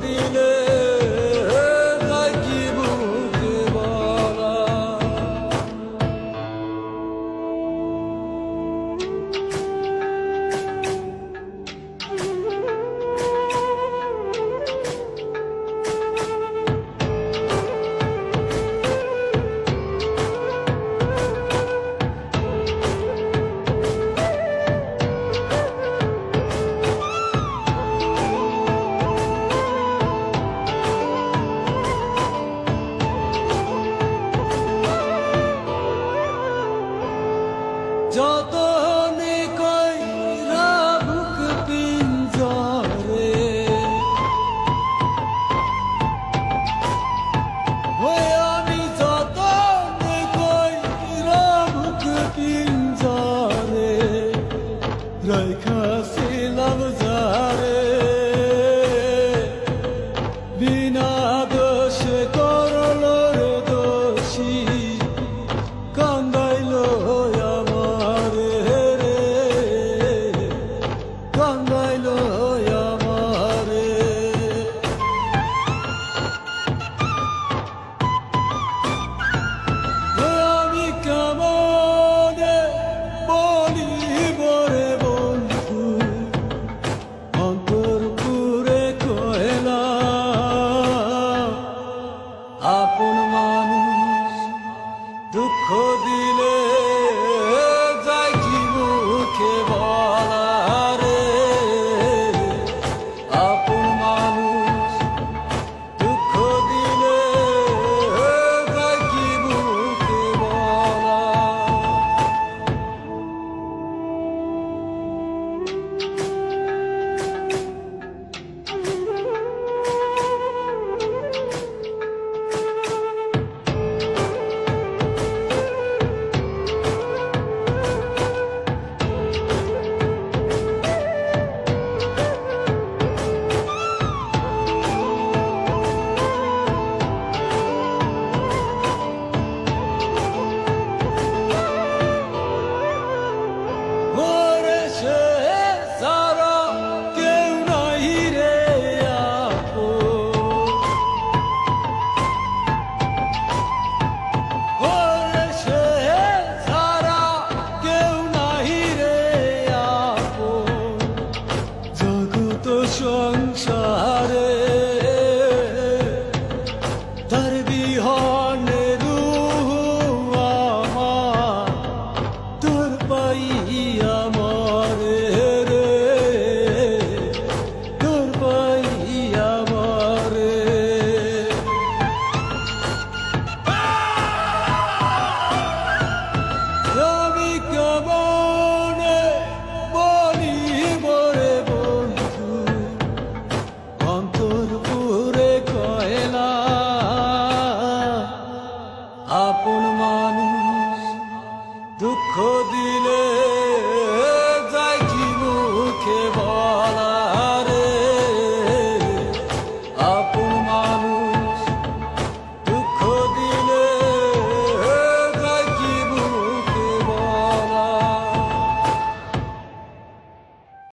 Medine যতনে কইরা বুক পিঞ্জরে। হয়ে আমি যতনে কইরা বুক পিঞ্জরে। রাইখা Sultan